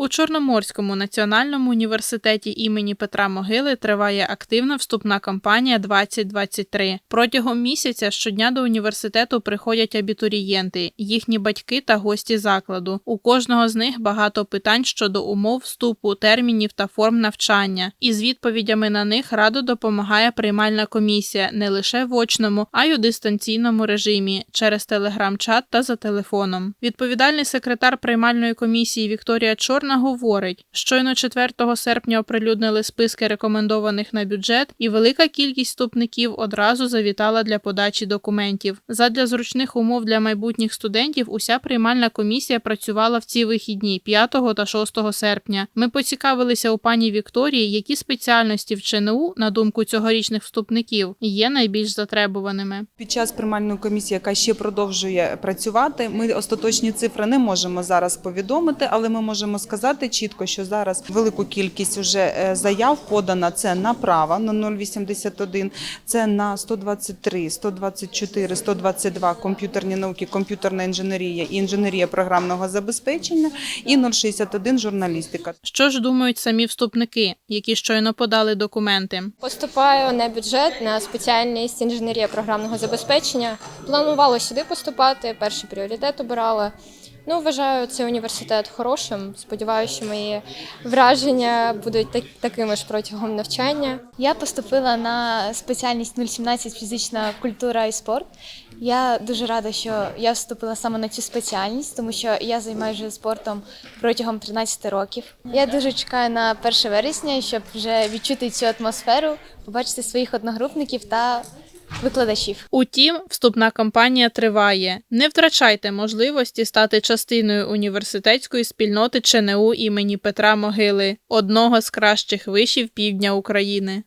У Чорноморському національному університеті імені Петра Могили триває активна вступна кампанія 2023. Протягом місяця щодня до університету приходять абітурієнти, їхні батьки та гості закладу. У кожного з них багато питань щодо умов вступу, термінів та форм навчання. Із відповідями на них радо допомагає приймальна комісія не лише в очному, а й у дистанційному режимі через телеграм-чат та за телефоном. Відповідальний секретар приймальної комісії Вікторія Чорна говорить, щойно 4 серпня оприлюднили списки рекомендованих на бюджет, і велика кількість вступників одразу завітала для подачі документів. Задля зручних умов для майбутніх студентів уся приймальна комісія працювала в ці вихідні 5 та 6 серпня. Ми поцікавилися у пані Вікторії, які спеціальності в ЧНУ, на думку цьогорічних вступників, є найбільш затребуваними. Під час приймальної комісії, яка ще продовжує працювати, ми остаточні цифри не можемо зараз повідомити, але ми можемо сказати чітко, що зараз велику кількість вже е, заяв подана. Це на право на 0,81, це на 123, 124, 122 комп'ютерні науки, комп'ютерна інженерія і інженерія програмного забезпечення, і 0,61 журналістика. Що ж думають самі вступники, які щойно подали документи? Поступаю на бюджет на спеціальність інженерія програмного забезпечення. Планувала сюди поступати, перший пріоритет обирала. Ну, вважаю цей університет хорошим. Сподіваюся, що мої враження будуть так, такими ж протягом навчання. Я поступила на спеціальність 017 фізична культура і спорт. Я дуже рада, що я вступила саме на цю спеціальність, тому що я займаюся спортом протягом 13 років. Я дуже чекаю на 1 вересня, щоб вже відчути цю атмосферу, побачити своїх одногрупників та викладачів. Утім, вступна кампанія триває. Не втрачайте можливості стати частиною університетської спільноти ЧНУ імені Петра Могили, одного з кращих вишів півдня України.